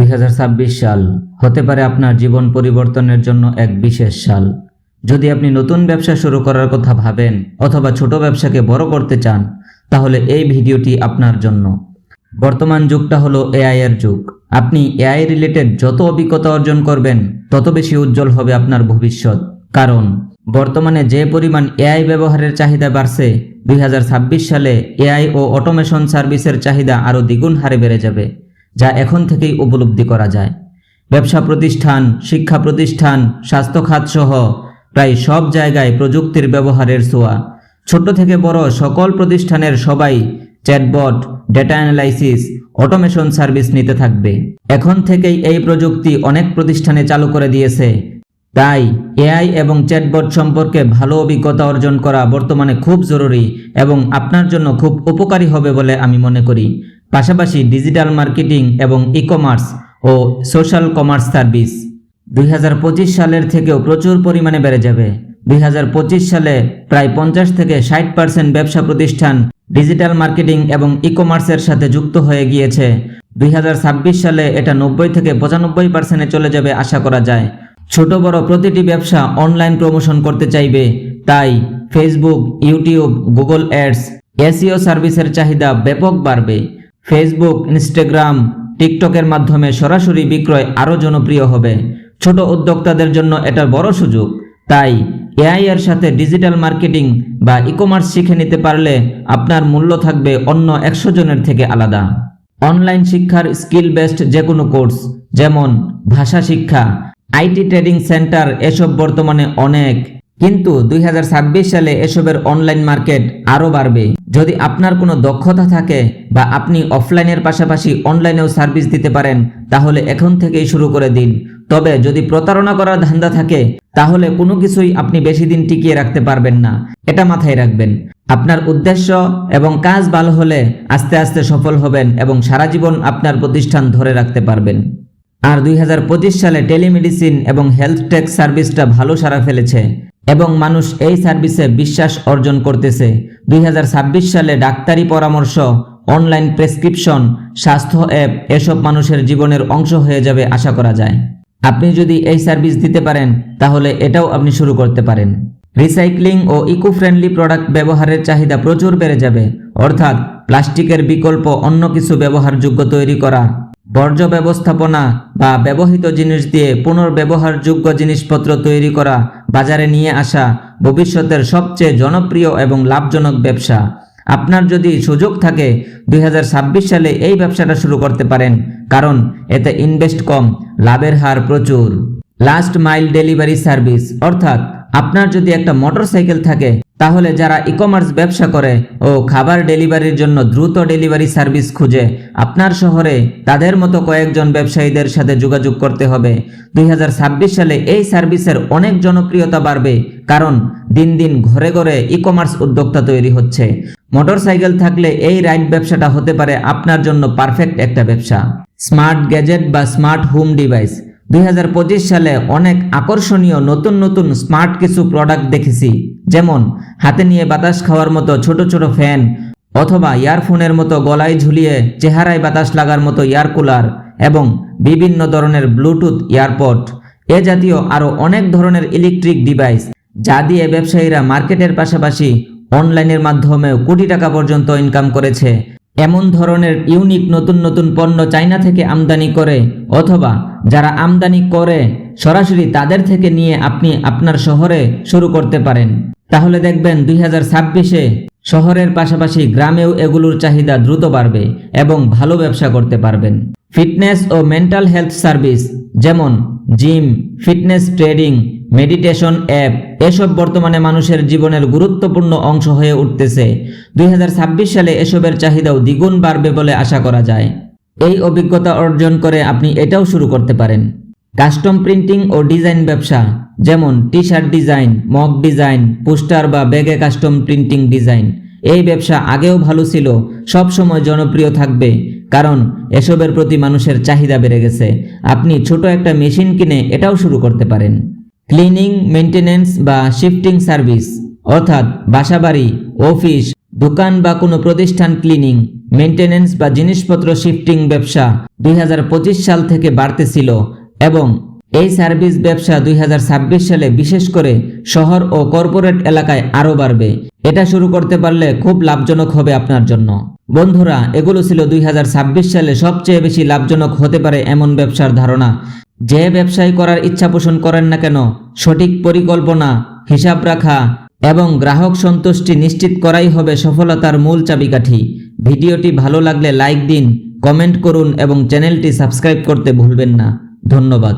দুই হাজার ছাব্বিশ সাল হতে পারে আপনার জীবন পরিবর্তনের জন্য এক বিশেষ সাল। যদি আপনি নতুন ব্যবসা শুরু করার কথা ভাবেন অথবা ছোট ব্যবসাকে বড় করতে চান, তাহলে এই ভিডিওটি আপনার জন্য। বর্তমান যুগটা হলো এআই এর যুগ। আপনি এআই রিলেটেড যত অভিজ্ঞতা অর্জন করবেন, তত বেশি উজ্জ্বল হবে আপনার ভবিষ্যৎ। কারণ, বর্তমানে যে পরিমাণ এআই ব্যবহারের চাহিদা বাড়ছে, দুই হাজার ছাব্বিশ সালে এআই ও অটোমেশন সার্ভিসের চাহিদা আরও দ্বিগুণ হারে বেড়ে যাবে। যা এখন থেকেই উপলব্ধি করা যায়। ব্যবসা প্রতিষ্ঠান, শিক্ষা প্রতিষ্ঠান, স্বাস্থ্য খাত সহ প্রায় সব জায়গায় প্রযুক্তির ব্যবহারের ছোঁয়া। ছোট থেকে বড় সকল প্রতিষ্ঠানের সবাই chatbot, data analysis, automation service নিতে থাকবে। এখন থেকেই এই প্রযুক্তি অনেক প্রতিষ্ঠানে চালু করে দিয়েছে। তাই এআই এবং চ্যাটবট সম্পর্কে ভালো অভিজ্ঞতা অর্জন করা বর্তমানে খুব জরুরি এবং আপনার জন্য খুব উপকারী হবে বলে আমি মনে করি। পাশাপাশি ডিজিটাল মার্কেটিং এবং ই কমার্স ও সোশ্যাল কমার্স সার্ভিস দুই হাজার পঁচিশ সালের থেকেও প্রচুর পরিমাণে বেড়ে যাবে। দুই হাজার পঁচিশ সালে প্রায় পঞ্চাশ থেকে ষাট পার্সেন্ট ব্যবসা প্রতিষ্ঠান ডিজিটাল মার্কেটিং এবং ই কমার্সের সাথে যুক্ত হয়ে গিয়েছে। দুই হাজার ছাব্বিশ সালে এটা নব্বই থেকে পঁচানব্বই পার্সেন্টে চলে যাবে আশা করা যায়। ছোট বড় প্রতিটি ব্যবসা অনলাইন প্রমোশন করতে চাইবে। তাই Facebook YouTube Google ads SEO সার্ভিসের চাহিদা ব্যাপক বাড়বে। ফেসবুক ইনস্টাগ্রাম টিকটকের মাধ্যমে সরাসরি বিক্রয় আরও জনপ্রিয় হবে। ছোট উদ্যোক্তাদের জন্য এটা বড় সুযোগ। তাই, এআই এর সাথে ডিজিটাল মার্কেটিং বা ইকমার্স শিখে নিতে পারলে আপনার মূল্য থাকবে অন্য একশো জনের থেকে আলাদা। অনলাইন শিক্ষার স্কিল বেসড যে কোনো কোর্স, যেমন ভাষা শিক্ষা, আইটি ট্রেডিং সেন্টার, এসব বর্তমানে অনেক। কিন্তু দুই হাজার ছাব্বিশ সালে এসবের অনলাইন মার্কেট আরও বাড়বে। যদি আপনার কোনো দক্ষতা থাকে বা আপনি অফলাইনের পাশাপাশি অনলাইনেও সার্ভিস দিতে পারেন, তাহলে এখন থেকেই শুরু করে দিন। তবে যদি প্রতারণা করার ধান্দা থাকে, তাহলে কোনো কিছুই আপনি বেশি দিন টিকিয়ে রাখতে পারবেন না। এটা মাথায় রাখবেন। আপনার উদ্দেশ্য এবং কাজ ভালো হলে আস্তে আস্তে সফল হবেন এবং সারা জীবন আপনার প্রতিষ্ঠান ধরে রাখতে পারবেন। আর দুই হাজার পঁচিশ সালে টেলিমেডিসিন এবং হেলথ টেক সার্ভিসটা ভালো সারা ফেলেছে। এবং মানুষ এই সার্ভিসে বিশ্বাস অর্জন করতেছে। দুই হাজার ছাব্বিশ সালে ডাক্তারি পরামর্শ, অনলাইন প্রেসক্রিপশন, স্বাস্থ্য অ্যাপ এসব মানুষের জীবনের অংশ হয়ে যাবে আশা করা যায়। আপনি যদি এই সার্ভিস দিতে পারেন, তাহলে এটাও আপনি শুরু করতে পারেন। রিসাইক্লিং ও ইকো ফ্রেন্ডলি প্রোডাক্ট ব্যবহারের চাহিদা প্রচুর বেড়ে যাবে। অর্থাৎ প্লাস্টিকের বিকল্প অন্য কিছু ব্যবহারযোগ্য তৈরি করা, বর্জ্য ব্যবস্থাপনা বা ব্যবহৃত জিনিস দিয়ে পুনর্ব্যবহারযোগ্য জিনিসপত্র তৈরি করা বাজারে নিয়ে আসা ভবিষ্যতের সবচেয়ে জনপ্রিয় এবং লাভজনক ব্যবসা। আপনার যদি সুযোগ থাকে, দুই হাজার ছাব্বিশ সালে এই ব্যবসাটা শুরু করতে পারেন, কারণ এতে ইনভেস্ট কম, লাভের হার প্রচুর। লাস্ট মাইল ডেলিভারি সার্ভিস অর্থাৎ, আপনার যদি একটা মোটরসাইকেল থাকে, তাহলে যারা ই কমার্স ব্যবসা করে ও খাবার ডেলিভারির জন্য দ্রুত ডেলিভারি সার্ভিস খুঁজে, আপনার শহরে তাদের মতো কয়েকজন ব্যবসায়ীদের সাথে যোগাযোগ করতে হবে। দুই হাজার ছাব্বিশ সালে এই সার্ভিসের অনেক জনপ্রিয়তা বাড়বে, কারণ দিন দিন ঘরে ঘরে ই কমার্স উদ্যোক্তা তৈরি হচ্ছে। মোটরসাইকেল থাকলে এই রাইড ব্যবসাটা হতে পারে আপনার জন্য পারফেক্ট একটা ব্যবসা। স্মার্ট গ্যাজেট বা স্মার্ট হোম ডিভাইস দুই হাজার পঁচিশ সালে অনেক আকর্ষণীয় নতুন নতুন স্মার্ট কিছু প্রোডাক্ট দেখেছি। যেমন, হাতে নিয়ে বাতাস খাওয়ার মতো ছোট ছোট ফ্যান অথবা ইয়ারফোনের মতো গলায় ঝুলিয়ে চেহারায় বাতাস লাগার মতো এয়ার কুলার এবং বিভিন্ন ধরনের ব্লুটুথ এয়ারপড এ জাতীয় আরও অনেক ধরনের ইলেকট্রিক ডিভাইস যা দিয়ে ব্যবসায়ীরা মার্কেটের পাশাপাশি অনলাইনের মাধ্যমেও কোটি টাকা পর্যন্ত ইনকাম করেছে। এমন ধরনের ইউনিক নতুন নতুন পণ্য চাইনা থেকে আমদানি করে অথবা যারা আমদানি করে, সরাসরি তাদের থেকে নিয়ে আপনি আপনার শহরে শুরু করতে পারেন। তাহলে দেখবেন দুই হাজার ছাব্বিশে শহরের পাশাপাশি গ্রামেও এগুলোর চাহিদা দ্রুত বাড়বে এবং ভালো ব্যবসা করতে পারবেন। ফিটনেস ও মেন্টাল হেলথ সার্ভিস যেমন gym, fitness trading, meditation app, এসব বর্তমানে মানুষের জীবনের গুরুত্বপূর্ণ অংশ হয়ে উঠতেছে। দুই হাজার ছাব্বিশ সালে এসবের চাহিদাও দ্বিগুণ বাড়বে বলে আশা করা যায়। এই অভিজ্ঞতা অর্জন করে আপনি এটাও শুরু করতে পারেন। কাস্টম প্রিন্টিং ও ডিজাইন ব্যবসা, যেমন T shirt design, mug design, poster বা ব্যাগে কাস্টম প্রিন্টিং ডিজাইন। এই ব্যবসা আগেও ভালো ছিল, সব সময় জনপ্রিয় থাকবে, কারণ এসবের প্রতি মানুষের চাহিদা বেড়ে গেছে। আপনি ছোট একটা মেশিন কিনে এটাও শুরু করতে পারেন। ক্লিনিং মেনটেনেন্স বা শিফটিং সার্ভিস, অর্থাৎ বাসাবাড়ি, অফিস, দোকান বা কোনো প্রতিষ্ঠান ক্লিনিং। মেনটেনেন্স বা জিনিসপত্র শিফটিং ব্যবসা দুই হাজার পঁচিশ সাল থেকে বাড়তেছিল এবং এই সার্ভিস ব্যবসা দুই হাজার ছাব্বিশ সালে বিশেষ করে শহর ও কর্পোরেট এলাকায় আরও বাড়বে। এটা শুরু করতে পারলে খুব লাভজনক হবে আপনার জন্য। বন্ধুরা, এগুলো ছিল দুই হাজার ছাব্বিশ সালে সবচেয়ে বেশি লাভজনক হতে পারে এমন ব্যবসার ধারণা। যে ব্যবসায় করার ইচ্ছা পোষণ করেন না কেন, সঠিক পরিকল্পনা, হিসাব রাখা এবং গ্রাহক সন্তুষ্টি নিশ্চিত করাই হবে সফলতার মূল চাবিকাঠি। ভিডিওটি ভালো লাগলে লাইক দিন কমেন্ট করুন এবং চ্যানেলটি সাবস্ক্রাইব করতে ভুলবেন না। ধন্যবাদ।